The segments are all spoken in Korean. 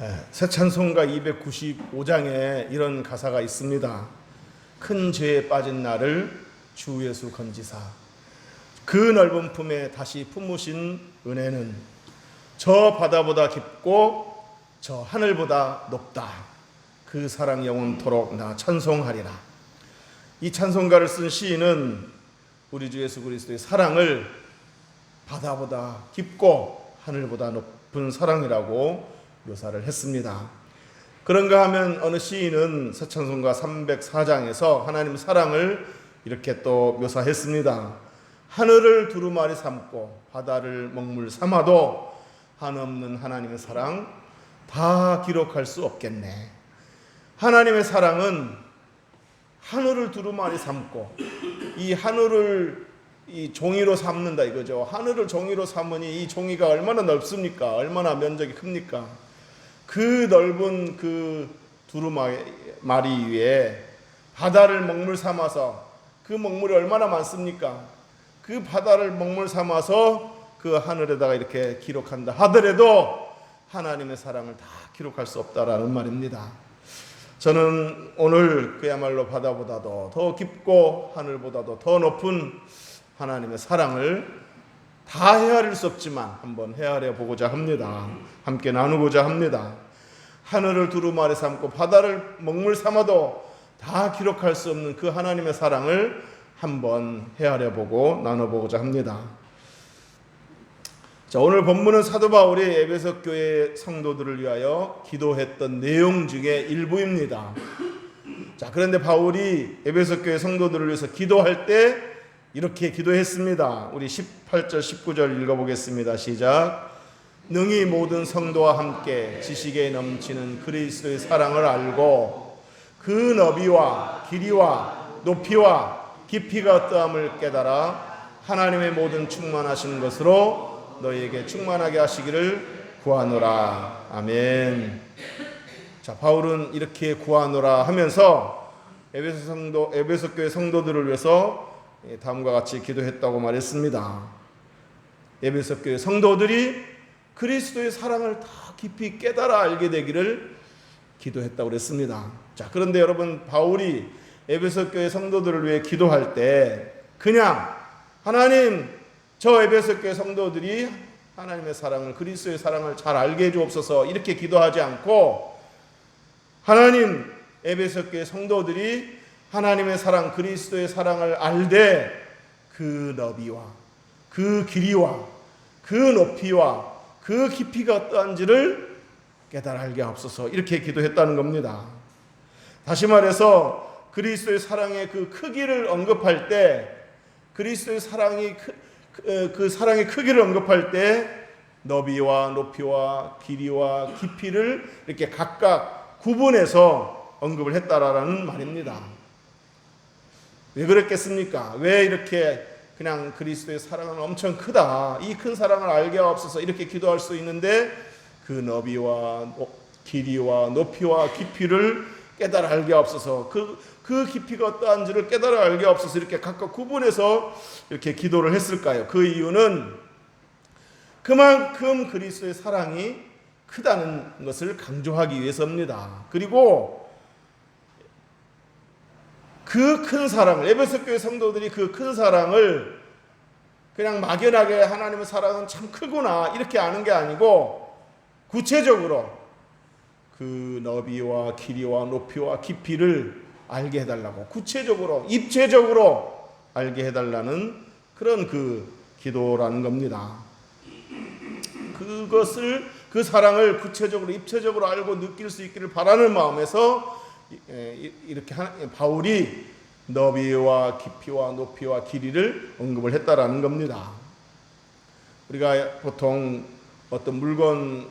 예, 새 찬송가 295장에 이런 가사가 있습니다. 큰 죄에 빠진 나를 주 예수 건지사 그 넓은 품에 다시 품으신 은혜는 저 바다보다 깊고 저 하늘보다 높다. 그 사랑 영원토록 나 찬송하리라. 이 찬송가를 쓴 시인은 우리 주 예수 그리스도의 사랑을 바다보다 깊고 하늘보다 높은 사랑이라고 묘사를 했습니다. 그런가 하면 어느 시인은 서천송가 304장에서 하나님 사랑을 이렇게 또 묘사했습니다. 하늘을 두루마리 삼고 바다를 먹물 삼아도 한없는 하나님의 사랑 다 기록할 수 없겠네. 하나님의 사랑은 하늘을 두루마리 삼고 이 하늘을 이 종이로 삼는다 이거죠. 하늘을 종이로 삼으니 이 종이가 얼마나 넓습니까? 얼마나 면적이 큽니까? 그 넓은 그 두루마리 위에 바다를 먹물 삼아서 그 먹물이 얼마나 많습니까? 그 바다를 먹물 삼아서 그 하늘에다가 이렇게 기록한다 하더라도 하나님의 사랑을 다 기록할 수 없다라는 말입니다. 저는 오늘 그야말로 바다보다도 더 깊고 하늘보다도 더 높은 하나님의 사랑을 다 헤아릴 수 없지만 한번 헤아려 보고자 합니다. 함께 나누고자 합니다. 하늘을 두루마리 삼고 바다를 먹물 삼아도 다 기록할 수 없는 그 하나님의 사랑을 한번 헤아려 보고 나눠 보고자 합니다. 자, 오늘 본문은 사도 바울이 에베소 교회 성도들을 위하여 기도했던 내용 중에 일부입니다. 자, 그런데 바울이 에베소 교회 성도들을 위해서 기도할 때 이렇게 기도했습니다. 우리 18절 19절 읽어 보겠습니다. 시작. 능히 모든 성도와 함께 지식에 넘치는 그리스도의 사랑을 알고 그 너비와 길이와 높이와 깊이가 어떠함을 깨달아 하나님의 모든 충만하신 것으로 너희에게 충만하게 하시기를 구하노라. 아멘. 자, 바울은 이렇게 구하노라 하면서 에베소 성도 에베소 교회 성도들을 위해서 다음과 같이 기도했다고 말했습니다. 에베소 교회 성도들이 그리스도의 사랑을 다 깊이 깨달아 알게 되기를 기도했다고 그랬습니다. 자, 그런데 여러분 바울이 에베소 교회 성도들을 위해 기도할 때 그냥 하나님 저 에베소 교회 성도들이 하나님의 사랑을 그리스도의 사랑을 잘 알게 해 주옵소서 이렇게 기도하지 않고 하나님 에베소 교회 성도들이 하나님의 사랑 그리스도의 사랑을 알되 그 너비와 그 길이와 그 높이와 그 깊이가 어떠한지를 깨달아 알게 하옵소서 이렇게 기도했다는 겁니다. 다시 말해서 그리스도의 사랑의 그 크기를 언급할 때 그리스도의 사랑이 크, 그, 그 사랑의 크기를 언급할 때 너비와 높이와 길이와 깊이를 이렇게 각각 구분해서 언급을 했다라는 말입니다. 왜 그랬겠습니까? 왜 이렇게 그냥 그리스도의 사랑은 엄청 크다. 이 큰 사랑을 알게 하옵소서 이렇게 기도할 수 있는데 그 너비와 길이와 높이와 깊이를 깨달아 알게 하옵소서. 그, 그 깊이가 어떠한지를 깨달아 알게 하옵소서. 이렇게 각각 구분해서 이렇게 기도를 했을까요? 그 이유는 그만큼 그리스도의 사랑이 크다는 것을 강조하기 위해서입니다. 그리고 그 큰 사랑을 에베소 교회 성도들이 그 큰 사랑을 그냥 막연하게 하나님의 사랑은 참 크구나 이렇게 아는 게 아니고 구체적으로 그 너비와 길이와 높이와 깊이를 알게 해달라고 구체적으로 입체적으로 알게 해달라는 그런 그 기도라는 겁니다. 그것을 그 사랑을 구체적으로 입체적으로 알고 느낄 수 있기를 바라는 마음에서 이렇게 바울이 너비와 깊이와 높이와 길이를 언급을 했다라는 겁니다. 우리가 보통 어떤 물건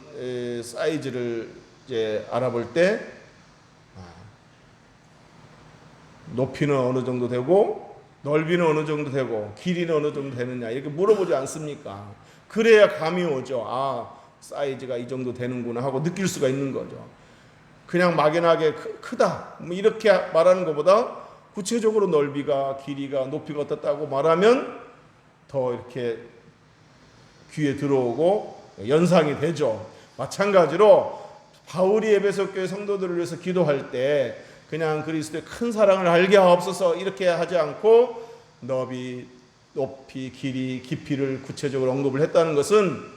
사이즈를 이제 알아볼 때 아, 높이는 어느 정도 되고 넓이는 어느 정도 되고 길이는 어느 정도 되느냐 이렇게 물어보지 않습니까? 그래야 감이 오죠. 아 사이즈가 이 정도 되는구나 하고 느낄 수가 있는 거죠. 그냥 막연하게 크다 뭐 이렇게 말하는 것보다 구체적으로 넓이가 길이가 높이가 어떻다고 말하면 더 이렇게 귀에 들어오고 연상이 되죠. 마찬가지로 바울이 에베소 교회 성도들을 위해서 기도할 때 그냥 그리스도의 큰 사랑을 알게 하옵소서 이렇게 하지 않고 너비, 높이, 길이, 깊이를 구체적으로 언급을 했다는 것은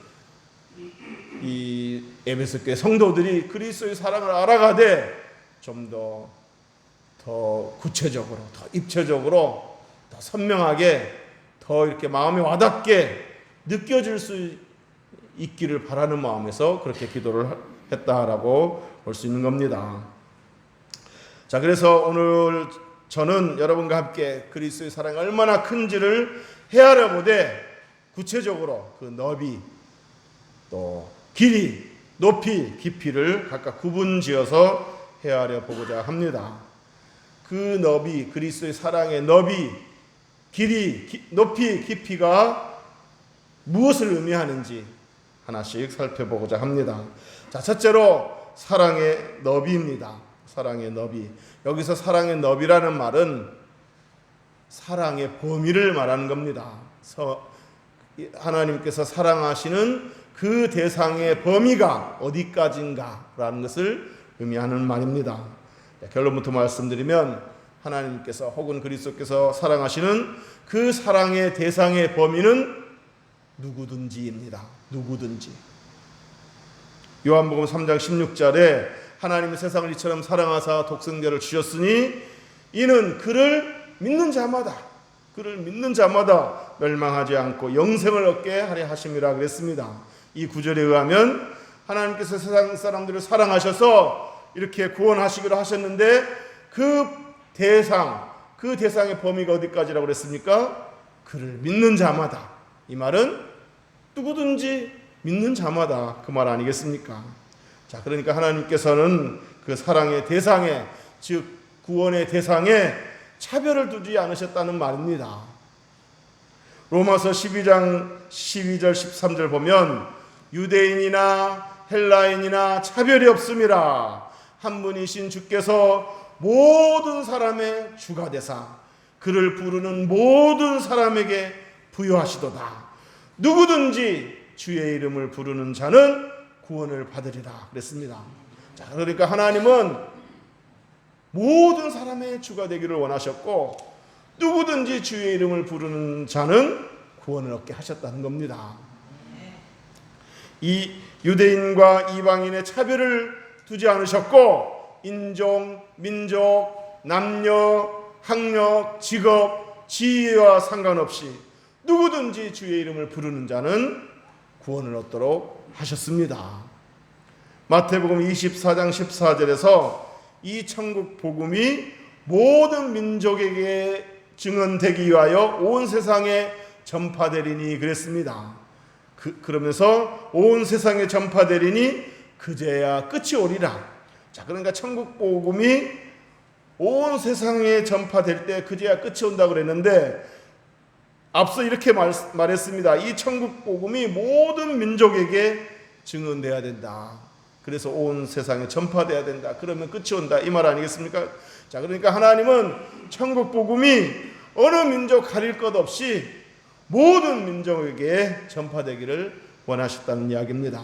이 에베소 교회 성도들이 그리스도의 사랑을 알아가되 좀 더 더 구체적으로, 더 입체적으로, 더 선명하게, 더 이렇게 마음에 와닿게 느껴질 수 있기를 바라는 마음에서 그렇게 기도를 했다라고 볼 수 있는 겁니다. 자, 그래서 오늘 저는 여러분과 함께 그리스도의 사랑이 얼마나 큰지를 헤아려 보되 구체적으로 그 너비 또 길이, 높이, 깊이를 각각 구분지어서 헤아려 보고자 합니다. 그 너비, 그리스도의 사랑의 너비, 길이, 기, 높이, 깊이가 무엇을 의미하는지 하나씩 살펴보고자 합니다. 자, 첫째로 사랑의 너비입니다. 사랑의 너비. 여기서 사랑의 너비라는 말은 사랑의 범위를 말하는 겁니다. 서, 하나님께서 사랑하시는 그 대상의 범위가 어디까지인가라는 것을 의미하는 말입니다. 네, 결론부터 말씀드리면 하나님께서 혹은 그리스도께서 사랑하시는 그 사랑의 대상의 범위는 누구든지입니다. 누구든지. 요한복음 3장 16절에 하나님은 세상을 이처럼 사랑하사 독생자를 주셨으니 이는 그를 믿는 자마다 그를 믿는 자마다 멸망하지 않고 영생을 얻게 하려 하심이라 그랬습니다. 이 구절에 의하면 하나님께서 세상 사람들을 사랑하셔서 이렇게 구원하시기로 하셨는데 그 대상 그 대상의 범위가 어디까지라고 그랬습니까? 그를 믿는 자마다 이 말은 누구든지 믿는 자마다 그 말 아니겠습니까? 자, 그러니까 하나님께서는 그 사랑의 대상에 즉 구원의 대상에 차별을 두지 않으셨다는 말입니다. 로마서 12장 12절 13절 보면 유대인이나 헬라인이나 차별이 없음이라 한 분이신 주께서 모든 사람의 주가 되사 그를 부르는 모든 사람에게 부여하시도다. 누구든지 주의 이름을 부르는 자는 구원을 받으리라 그랬습니다. 자, 그러니까 하나님은 모든 사람의 주가 되기를 원하셨고 누구든지 주의 이름을 부르는 자는 구원을 얻게 하셨다는 겁니다. 이 유대인과 이방인의 차별을 두지 않으셨고 인종, 민족, 남녀, 학력, 직업, 지위와 상관없이 누구든지 주의 이름을 부르는 자는 구원을 얻도록 하셨습니다. 마태복음 24장 14절에서 이 천국 복음이 모든 민족에게 증언되기 위하여 온 세상에 전파되리니 그랬습니다. 그, 그러면서 온 세상에 전파되리니 그제야 끝이 오리라. 자, 그러니까 천국 복음이 온 세상에 전파될 때 그제야 끝이 온다 그랬는데 앞서 이렇게 말, 말했습니다. 이 천국 복음이 모든 민족에게 증언돼야 된다. 그래서 온 세상에 전파돼야 된다. 그러면 끝이 온다. 이 말 아니겠습니까? 자, 그러니까 하나님은 천국 복음이 어느 민족 가릴 것 없이 모든 민족에게 전파되기를 원하셨다는 이야기입니다.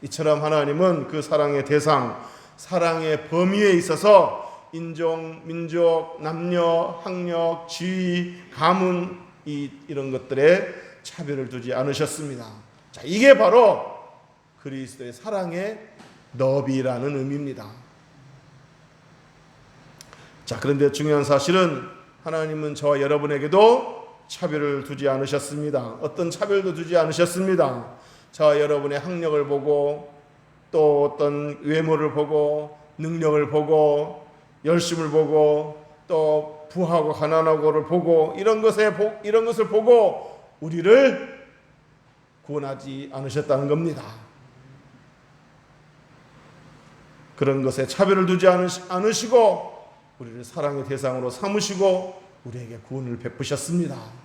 이처럼 하나님은 그 사랑의 대상, 사랑의 범위에 있어서 인종, 민족, 남녀, 학력, 지위, 가문 이, 이런 것들에 차별을 두지 않으셨습니다. 자, 이게 바로 그리스도의 사랑의 너비라는 의미입니다. 자, 그런데 중요한 사실은 하나님은 저와 여러분에게도 차별을 두지 않으셨습니다. 어떤 차별도 두지 않으셨습니다. 저와 여러분의 학력을 보고 또 어떤 외모를 보고 능력을 보고 열심을 보고 또 부하고 가난하고를 보고 이런 것에 이런 것을 보고 우리를 구원하지 않으셨다는 겁니다. 그런 것에 차별을 두지 않으시고 우리를 사랑의 대상으로 삼으시고 우리에게 구원을 베푸셨습니다.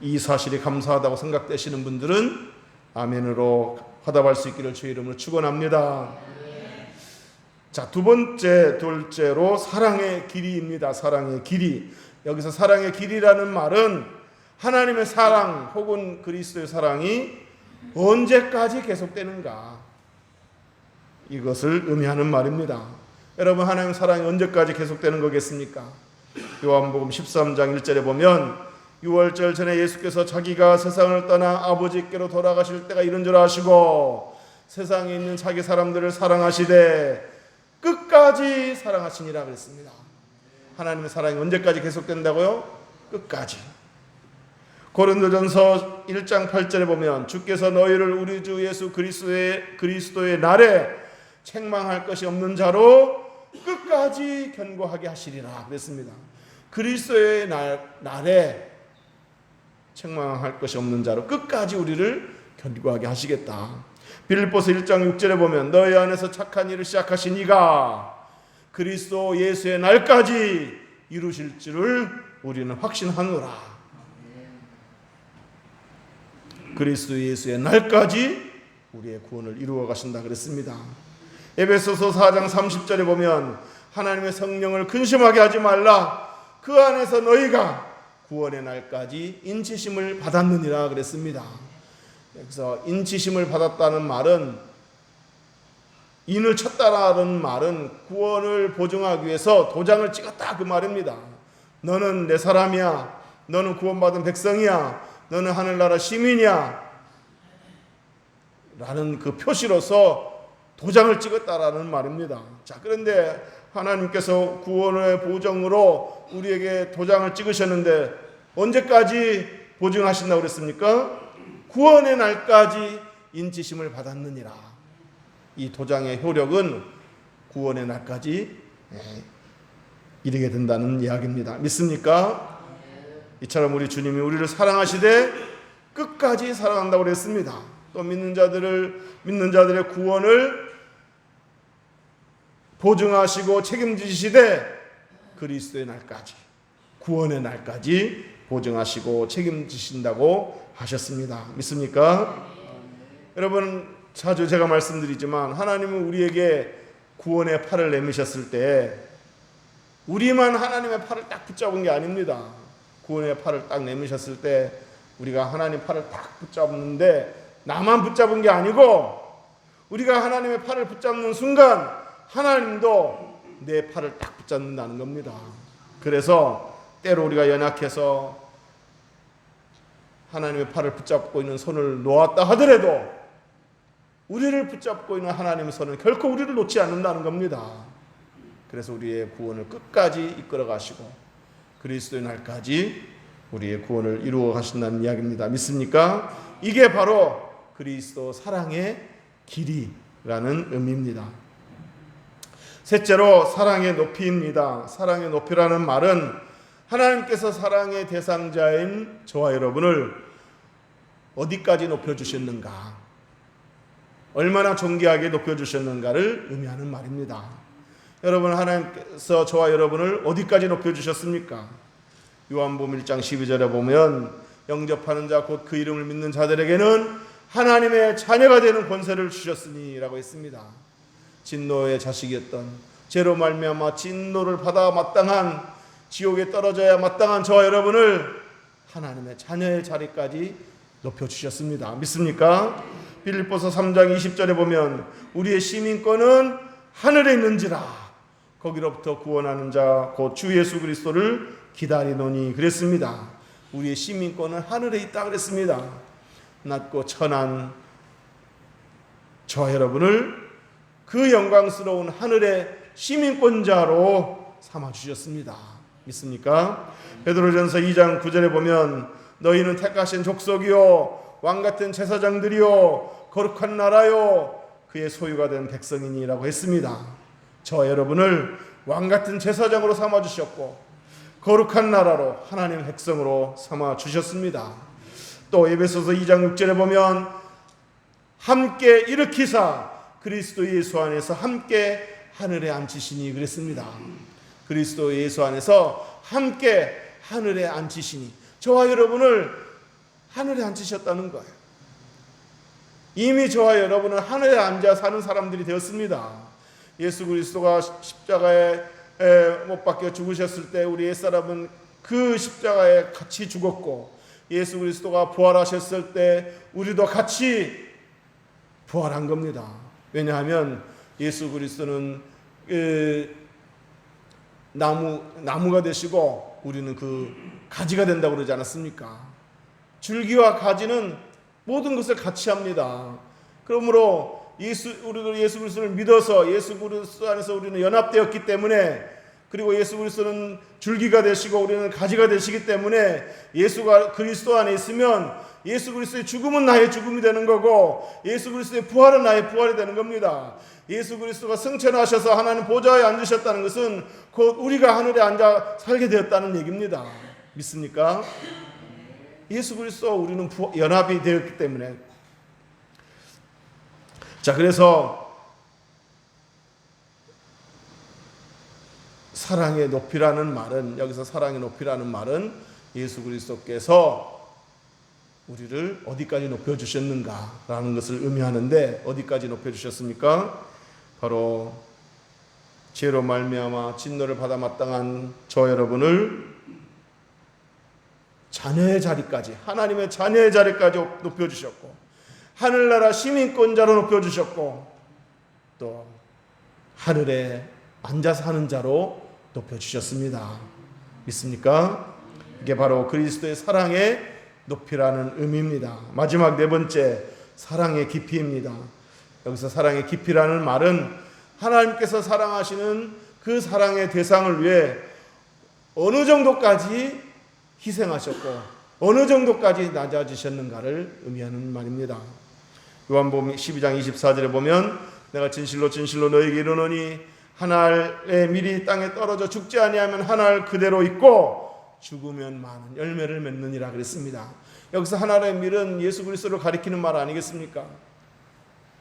이 사실이 감사하다고 생각되시는 분들은 아멘으로 화답할 수 있기를 주의 이름으로 축원합니다. 자, 두 번째, 둘째로 사랑의 길이입니다. 사랑의 길이. 여기서 사랑의 길이라는 말은 하나님의 사랑 혹은 그리스도의 사랑이 언제까지 계속되는가? 이것을 의미하는 말입니다. 여러분 하나님 사랑이 언제까지 계속되는 거겠습니까? 요한복음 13장 1절에 보면 6월절 전에 예수께서 자기가 세상을 떠나 아버지께로 돌아가실 때가 이른 줄 아시고 세상에 있는 자기 사람들을 사랑하시되 끝까지 사랑하시니라 그랬습니다. 하나님의 사랑이 언제까지 계속된다고요? 끝까지. 고린도전서 1장 8절에 보면 주께서 너희를 우리 주 예수 그리스도의 그리스도의 날에 책망할 것이 없는 자로 끝까지 견고하게 하시리라 그랬습니다. 그리스도의 날, 날에 책망할 것이 없는 자로 끝까지 우리를 견고하게 하시겠다. 빌립보서 1장 6절에 보면 너희 안에서 착한 일을 시작하신 이가 그리스도 예수의 날까지 이루실 줄을 우리는 확신하노라. 그리스도 예수의 날까지 우리의 구원을 이루어 가신다 그랬습니다. 에베소서 4장 30절에 보면 하나님의 성령을 근심하게 하지 말라. 그 안에서 너희가 구원의 날까지 인치심을 받았느니라 그랬습니다. 여기서 인치심을 받았다는 말은 인을 쳤다라는 말은 구원을 보증하기 위해서 도장을 찍었다 그 말입니다. 너는 내 사람이야. 너는 구원받은 백성이야. 너는 하늘나라 시민이야. 라는 그 표시로서 도장을 찍었다라는 말입니다. 자, 그런데 하나님께서 구원의 보정으로 우리에게 도장을 찍으셨는데 언제까지 보증하신다고 그랬습니까? 구원의 날까지 인치심을 받았느니라. 이 도장의 효력은 구원의 날까지 예, 이르게 된다는 이야기입니다. 믿습니까? 이처럼 우리 주님이 우리를 사랑하시되 끝까지 사랑한다고 그랬습니다. 또 믿는 자들을 믿는 자들의 구원을 보증하시고 책임지시되 그리스도의 날까지 구원의 날까지 보증하시고 책임지신다고 하셨습니다. 믿습니까? 여러분 자주 제가 말씀드리지만 하나님은 우리에게 구원의 팔을 내미셨을 때 우리만 하나님의 팔을 딱 붙잡은 게 아닙니다. 구원의 팔을 딱 내미셨을 때 우리가 하나님 팔을 딱 붙잡는데 나만 붙잡은 게 아니고 우리가 하나님의 팔을 붙잡는 순간 하나님도 내 팔을 딱 붙잡는다는 겁니다. 그래서 때로 우리가 연약해서 하나님의 팔을 붙잡고 있는 손을 놓았다 하더라도 우리를 붙잡고 있는 하나님의 손은 결코 우리를 놓지 않는다는 겁니다. 그래서 우리의 구원을 끝까지 이끌어 가시고 그리스도의 날까지 우리의 구원을 이루어 가신다는 이야기입니다. 믿습니까? 이게 바로 그리스도 사랑의 길이라는 의미입니다. 셋째로 사랑의 높이입니다. 사랑의 높이라는 말은 하나님께서 사랑의 대상자인 저와 여러분을 어디까지 높여주셨는가, 얼마나 존귀하게 높여주셨는가를 의미하는 말입니다. 여러분, 하나님께서 저와 여러분을 어디까지 높여주셨습니까? 요한복음 1장 12절에 보면 영접하는 자 곧 그 이름을 믿는 자들에게는 하나님의 자녀가 되는 권세를 주셨으니라고 했습니다. 진노의 자식이었던 죄로 말미암아 진노를 받아 마땅한 지옥에 떨어져야 마땅한 저와 여러분을 하나님의 자녀의 자리까지 높여 주셨습니다. 믿습니까? 빌립보서 3장 20절에 보면 우리의 시민권은 하늘에 있는지라 거기로부터 구원하는 자 곧 주 예수 그리스도를 기다리노니 그랬습니다. 우리의 시민권은 하늘에 있다 그랬습니다. 낮고 천한 저와 여러분을 그 영광스러운 하늘의 시민권자로 삼아 주셨습니다. 믿습니까? 베드로전서 2장 9절에 보면 너희는 택하신 족속이요 왕 같은 제사장들이요 거룩한 나라요 그의 소유가 된 백성이니라고 했습니다. 저 여러분을 왕 같은 제사장으로 삼아 주셨고 거룩한 나라로 하나님 백성으로 삼아 주셨습니다. 또 에베소서 2장 6절에 보면 함께 일으키사 그리스도 예수 안에서 함께 하늘에 앉히시니 그랬습니다. 그리스도 예수 안에서 함께 하늘에 앉히시니 저와 여러분을 하늘에 앉히셨다는 거예요. 이미 저와 여러분은 하늘에 앉아 사는 사람들이 되었습니다. 예수 그리스도가 십자가에 못 박혀 죽으셨을 때 우리 옛사람은 그 십자가에 같이 죽었고 예수 그리스도가 부활하셨을 때 우리도 같이 부활한 겁니다. 왜냐하면 예수 그리스도는 그 나무 나무가 되시고 우리는 그 가지가 된다고 그러지 않았습니까? 줄기와 가지는 모든 것을 같이 합니다. 그러므로 예수 우리가 예수 그리스도를 믿어서 예수 그리스도 안에서 우리는 연합되었기 때문에 그리고 예수 그리스도는 줄기가 되시고 우리는 가지가 되시기 때문에 예수가 그리스도 안에 있으면 예수 그리스도의 죽음은 나의 죽음이 되는 거고 예수 그리스도의 부활은 나의 부활이 되는 겁니다. 예수 그리스도가 승천하셔서 하나님 보좌에 앉으셨다는 것은 곧 우리가 하늘에 앉아 살게 되었다는 얘기입니다. 믿습니까? 예수 그리스도 우리는 부- 연합이 되었기 때문에 자 그래서 사랑의 높이라는 말은 여기서 사랑의 높이라는 말은 예수 그리스도께서 우리를 어디까지 높여 주셨는가라는 것을 의미하는데 어디까지 높여 주셨습니까? 바로 죄로 말미암아 진노를 받아 마땅한 저 여러분을 자녀의 자리까지 하나님의 자녀의 자리까지 높여 주셨고 하늘나라 시민권자로 높여 주셨고 또 하늘에 앉아 사는 자로 높여 주셨습니다. 믿습니까? 이게 바로 그리스도의 사랑의 높이라는 의미입니다. 마지막 네 번째 사랑의 깊이입니다. 여기서 사랑의 깊이라는 말은 하나님께서 사랑하시는 그 사랑의 대상을 위해 어느 정도까지 희생하셨고 어느 정도까지 낮아지셨는가를 의미하는 말입니다. 요한복음 12장 24절에 보면 내가 진실로 진실로 너에게 이르노니 한 알의 밀이 땅에 떨어져 죽지 아니하면 한 알 그대로 있고 죽으면 많은 열매를 맺느니라 그랬습니다. 여기서 한 알의 밀은 예수 그리스도를 가리키는 말 아니겠습니까?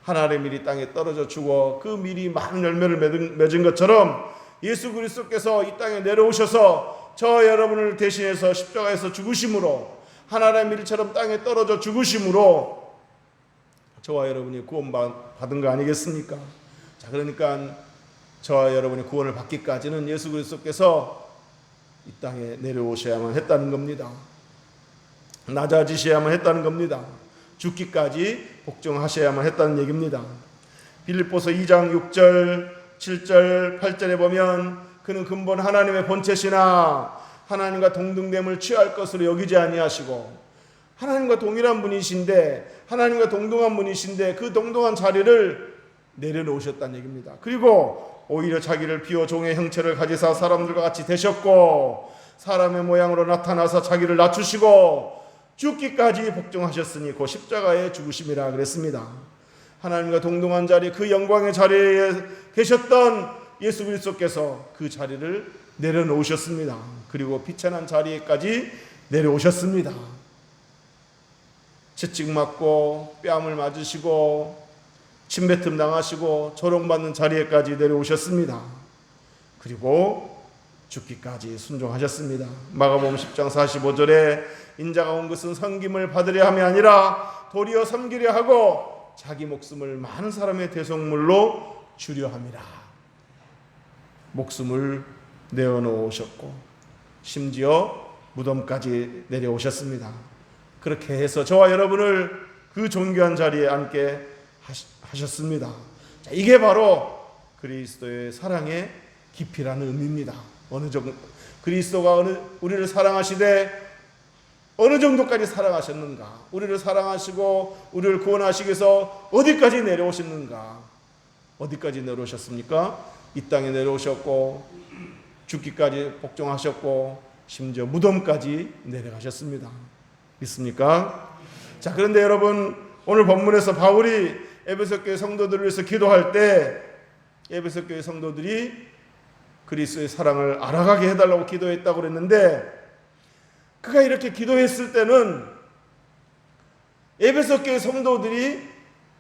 한 알의 밀이 땅에 떨어져 죽어 그 밀이 많은 열매를 맺은, 것처럼 예수 그리스도께서 이 땅에 내려오셔서 저 여러분을 대신해서 십자가에서 죽으심으로 한 알의 밀처럼 땅에 떨어져 죽으심으로 저와 여러분이 구원받은 거 아니겠습니까? 자, 그러니까 저와 여러분이 구원을 받기까지는 예수 그리스도께서 이 땅에 내려오셔야만 했다는 겁니다. 낮아지셔야만 했다는 겁니다. 죽기까지 복종하셔야만 했다는 얘기입니다. 빌립보서 2장 6절, 7절, 8절에 보면 그는 근본 하나님의 본체시나 하나님과 동등됨을 취할 것으로 여기지 아니하시고 하나님과 동일한 분이신데 하나님과 동등한 분이신데 그 동등한 자리를 내려놓으셨다는 얘기입니다. 그리고 오히려 자기를 비워 종의 형체를 가지사 사람들과 같이 되셨고 사람의 모양으로 나타나서 자기를 낮추시고 죽기까지 복종하셨으니 그 십자가의 죽으심이라 그랬습니다. 하나님과 동등한 자리 그 영광의 자리에 계셨던 예수 그리스도께서 그 자리를 내려놓으셨습니다. 그리고 비천한 자리에까지 내려오셨습니다. 채찍 맞고 뺨을 맞으시고 침뱉음 당하시고 조롱받는 자리에까지 내려오셨습니다. 그리고 죽기까지 순종하셨습니다. 마가복음 10장 45절에 인자가 온 것은 섬김을 받으려 함이 아니라 도리어 섬기려 하고 자기 목숨을 많은 사람의 대속물로 주려 함이라. 목숨을 내어놓으셨고 심지어 무덤까지 내려오셨습니다. 그렇게 해서 저와 여러분을 그 존귀한 자리에 앉게 하셨습니다. 자, 이게 바로 그리스도의 사랑의 깊이라는 의미입니다. 어느 정도 그리스도가 어느 우리를 사랑하시되 어느 정도까지 사랑하셨는가? 우리를 사랑하시고 우리를 구원하시기 위해서 어디까지 내려오셨는가? 어디까지 내려오셨습니까? 이 땅에 내려오셨고 죽기까지 복종하셨고 심지어 무덤까지 내려가셨습니다. 믿습니까? 자, 그런데 여러분 오늘 본문에서 바울이 에베소 교회 성도들을 위해서 기도할 때 에베소 교회 성도들이 그리스도의 사랑을 알아가게 해달라고 기도했다고 그랬는데 그가 이렇게 기도했을 때는 에베소 교회 성도들이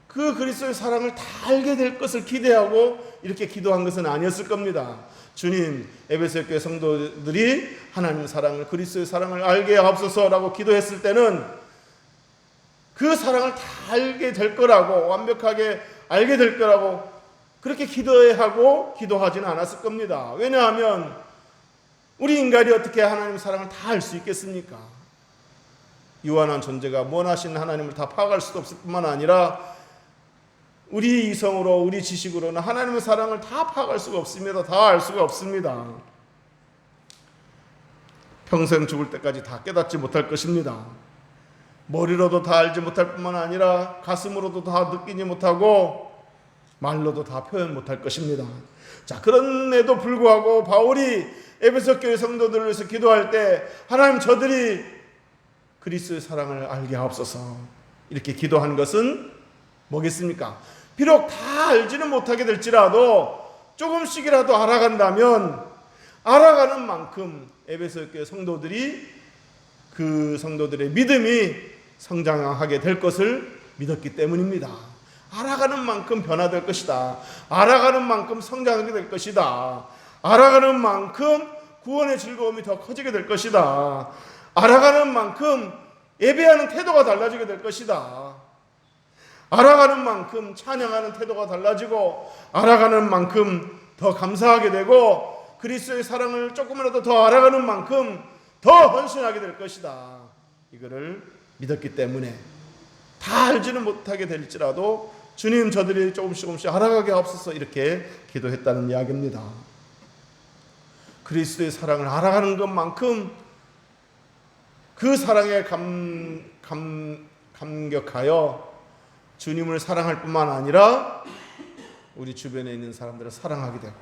그 그리스도의 사랑을 다 알게 될 것을 기대하고 이렇게 기도한 것은 아니었을 겁니다. 주님, 에베소 교회 성도들이 하나님 사랑을 그리스도의 사랑을 알게 하옵소서라고 기도했을 때는 그 사랑을 다 알게 될 거라고 완벽하게 알게 될 거라고 그렇게 기도하고 기도하지는 않았을 겁니다. 왜냐하면 우리 인간이 어떻게 하나님 사랑을 다 알 수 있겠습니까? 유한한 존재가 원하시는 하나님을 다 파악할 수도 없을 뿐만 아니라 우리 이성으로 우리 지식으로는 하나님의 사랑을 다 파악할 수가 없습니다. 다 알 수가 없습니다. 평생 죽을 때까지 다 깨닫지 못할 것입니다. 머리로도 다 알지 못할 뿐만 아니라 가슴으로도 다 느끼지 못하고 말로도 다 표현 못할 것입니다. 자, 그런에도 불구하고 바울이 에베소 교회 성도들을 위해서 기도할 때 하나님 저들이 그리스도의 사랑을 알게 하옵소서. 이렇게 기도한 것은 뭐겠습니까? 비록 다 알지는 못하게 될지라도 조금씩이라도 알아간다면 알아가는 만큼 에베소 교회 성도들이 그 성도들의 믿음이 성장하게 될 것을 믿었기 때문입니다. 알아가는 만큼 변화될 것이다. 알아가는 만큼 성장하게 될 것이다. 알아가는 만큼 구원의 즐거움이 더 커지게 될 것이다. 알아가는 만큼 예배하는 태도가 달라지게 될 것이다. 알아가는 만큼 찬양하는 태도가 달라지고 알아가는 만큼 더 감사하게 되고 그리스도의 사랑을 조금이라도 더 알아가는 만큼 더 헌신하게 될 것이다. 이거를 믿었기 때문에 다 알지는 못하게 될지라도 주님 저들이 조금씩 조금씩 알아가게 하옵소서 이렇게 기도했다는 이야기입니다. 그리스도의 사랑을 알아가는 것만큼 그 사랑에 감, 감, 감격하여 주님을 사랑할 뿐만 아니라 우리 주변에 있는 사람들을 사랑하게 되고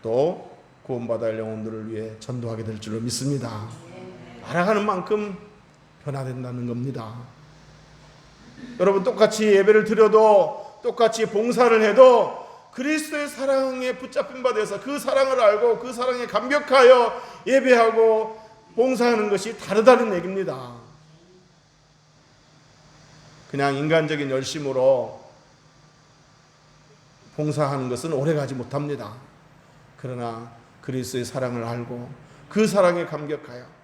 또 구원받아야 할 영혼들을 위해 전도하게 될 줄로 믿습니다. 알아가는 만큼 변화된다는 겁니다. 여러분 똑같이 예배를 드려도 똑같이 봉사를 해도 그리스도의 사랑에 붙잡힌 바 되어서 그 사랑을 알고 그 사랑에 감격하여 예배하고 봉사하는 것이 다르다는 얘기입니다. 그냥 인간적인 열심으로 봉사하는 것은 오래가지 못합니다. 그러나 그리스도의 사랑을 알고 그 사랑에 감격하여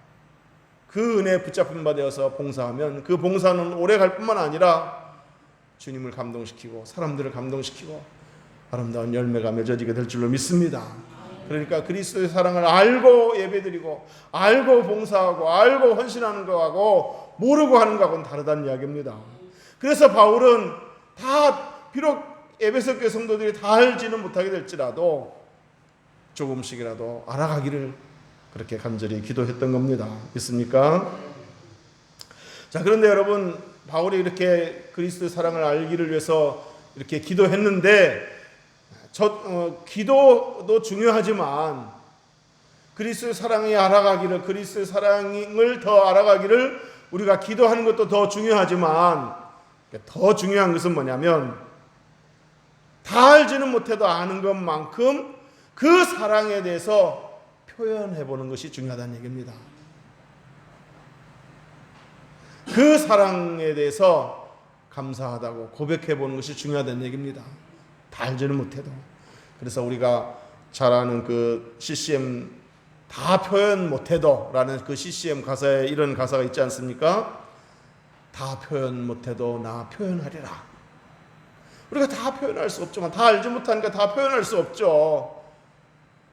그 은혜에 붙잡힌 바 되어서 봉사하면 그 봉사는 오래 갈 뿐만 아니라 주님을 감동시키고 사람들을 감동시키고 아름다운 열매가 맺어지게 될 줄로 믿습니다. 그러니까 그리스도의 사랑을 알고 예배드리고 알고 봉사하고 알고 헌신하는 거하고 모르고 하는 거하고는 다르다는 이야기입니다. 그래서 바울은 다 비록 에베소 교회 성도들이 다 알지는 못하게 될지라도 조금씩이라도 알아가기를 그렇게 간절히 기도했던 겁니다. 있습니까? 자, 그런데 여러분 바울이 이렇게 그리스도의 사랑을 알기를 위해서 이렇게 기도했는데 저 어, 기도도 중요하지만 그리스도의 사랑이 알아가기를 그리스도의 사랑을 더 알아가기를 우리가 기도하는 것도 더 중요하지만 더 중요한 것은 뭐냐면 다 알지는 못해도 아는 것만큼 그 사랑에 대해서 표현해 보는 것이 중요하다는 얘기입니다. 그 사랑에 대해서 감사하다고 고백해 보는 것이 중요하다는 얘기입니다. 다 알지는 못해도. 그래서 우리가 잘 아는 그 CCM 다 표현 못해도 라는 그 CCM 가사에 이런 가사가 있지 않습니까? 다 표현 못해도 나 표현하리라. 우리가 다 표현할 수 없지만 다 알지 못하니까 다 표현할 수 없죠.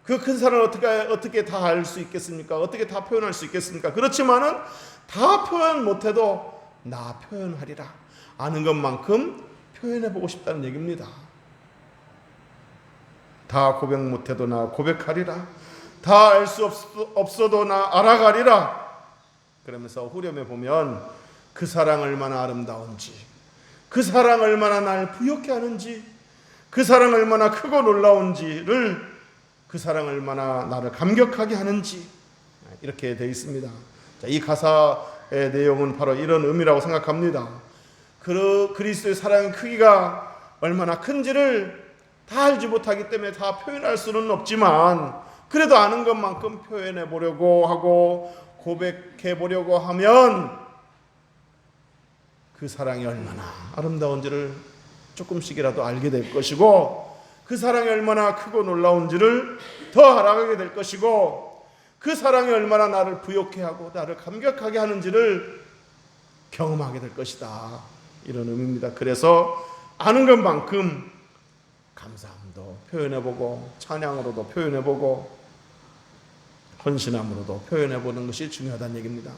그 큰 사랑을 어떻게 어떻게 다 알 수 있겠습니까? 어떻게 다 표현할 수 있겠습니까? 그렇지만은 다 표현 못해도 나 표현하리라. 아는 것만큼 표현해 보고 싶다는 얘기입니다. 다 고백 못해도 나 고백하리라. 다 알 수 없어도 나 알아가리라. 그러면서 후렴에 보면 그 사랑 얼마나 아름다운지, 그 사랑 얼마나 날 부욕해 하는지, 그 사랑 얼마나 크고 놀라운지를 그 사랑 얼마나 나를 감격하게 하는지 이렇게 되어 있습니다. 자, 이 가사의 내용은 바로 이런 의미라고 생각합니다. 그 그리스도의 사랑의 크기가 얼마나 큰지를 다 알지 못하기 때문에 다 표현할 수는 없지만 그래도 아는 것만큼 표현해 보려고 하고 고백해 보려고 하면 그 사랑이 얼마나 아름다운지를 조금씩이라도 알게 될 것이고 그 사랑이 얼마나 크고 놀라운지를 더 알아가게 될 것이고 그 사랑이 얼마나 나를 부욕해 하고 나를 감격하게 하는지를 경험하게 될 것이다. 이런 의미입니다. 그래서 아는 것만큼 감사함도 표현해보고 찬양으로도 표현해보고 헌신함으로도 표현해보는 것이 중요하다는 얘기입니다.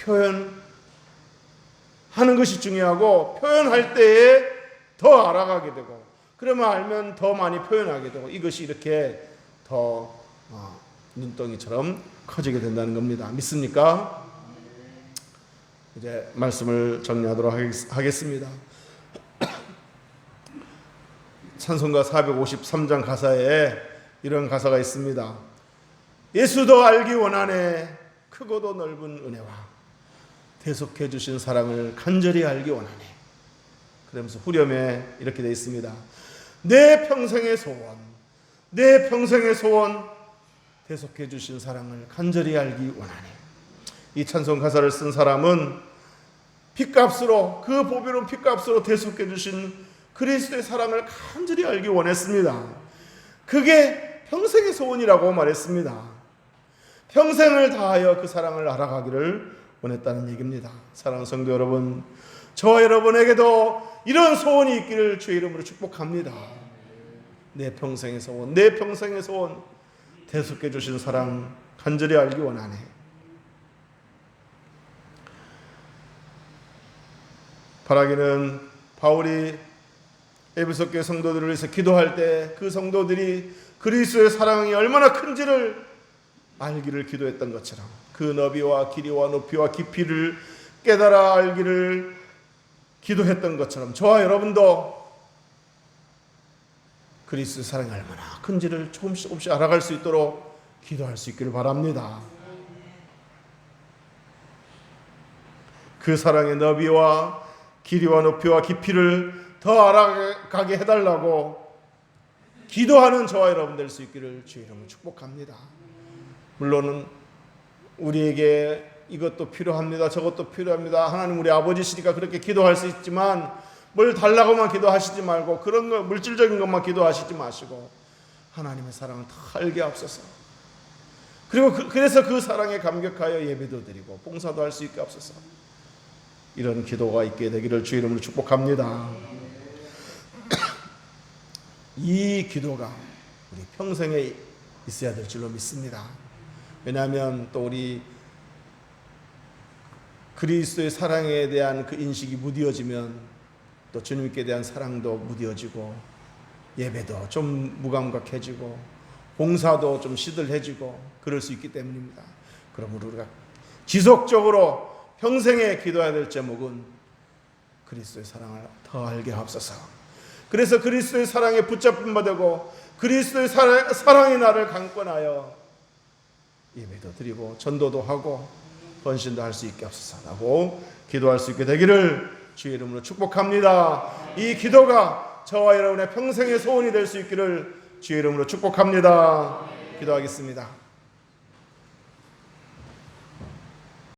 표현 하는 것이 중요하고 표현할 때에 더 알아가게 되고 그러면 알면 더 많이 표현하게 되고 이것이 이렇게 더 어, 눈덩이처럼 커지게 된다는 겁니다. 믿습니까? 이제 말씀을 정리하도록 하겠- 하겠습니다. 찬송가 453장 가사에 이런 가사가 있습니다. 예수도 알기 원하네 크고도 넓은 은혜와 대속해 주신 사랑을 간절히 알기 원하네. 그러면서 후렴에 이렇게 되어 있습니다. 내 평생의 소원, 내 평생의 소원 대속해 주신 사랑을 간절히 알기 원하네. 이 찬송 가사를 쓴 사람은 핏값으로 그 보배로운 핏값으로 대속해 주신 그리스도의 사랑을 간절히 알기 원했습니다. 그게 평생의 소원이라고 말했습니다. 평생을 다하여 그 사랑을 알아가기를 원했다는 얘기입니다. 사랑하는 성도 여러분, 저와 여러분에게도 이런 소원이 있기를 주의 이름으로 축복합니다. 내 평생의 소원, 내 평생의 소원 대속해 주신 사랑 간절히 알기 원하네. 바라기는 바울이 에베소 교회 성도들을 위해서 기도할 때 그 성도들이 그리스도의 사랑이 얼마나 큰지를 알기를 기도했던 것처럼 그 너비와 길이와 높이와 깊이를 깨달아 알기를 기도했던 것처럼 저와 여러분도 그리스도의 사랑이 얼마나 큰지를 조금씩 조금씩 알아갈 수 있도록 기도할 수 있기를 바랍니다. 그 사랑의 너비와 길이와 높이와 깊이를 더 알아가게 해달라고 기도하는 저와 여러분 될 수 있기를 주의 이름으로 축복합니다. 물론은 우리에게 이것도 필요합니다. 저것도 필요합니다. 하나님 우리 아버지시니까 그렇게 기도할 수 있지만 뭘 달라고만 기도하시지 말고 그런 거 물질적인 것만 기도하시지 마시고 하나님의 사랑을 더 알게 앞서서 그리고 그, 그래서 그 사랑에 감격하여 예배도 드리고 봉사도 할 수 있게 앞서서 이런 기도가 있게 되기를 주 이름으로 축복합니다. 이 기도가 우리 평생에 있어야 될 줄로 믿습니다. 왜냐하면 또 우리 그리스도의 사랑에 대한 그 인식이 무디어지면 또 주님께 대한 사랑도 무디어지고 예배도 좀 무감각해지고 봉사도 좀 시들해지고 그럴 수 있기 때문입니다. 그러므로 우리가 지속적으로 평생에 기도해야 될 제목은 그리스도의 사랑을 더 알게 하옵소서. 그래서 그리스도의 사랑에 붙잡힌 바 되고 그리스도의 사랑, 사랑이 나를 강권하여 예배도 드리고 전도도 하고 헌신도 할 수 있게 하옵소서라고 기도할 수 있게 되기를 주의 이름으로 축복합니다. 이 기도가 저와 여러분의 평생의 소원이 될 수 있기를 주의 이름으로 축복합니다. 기도하겠습니다.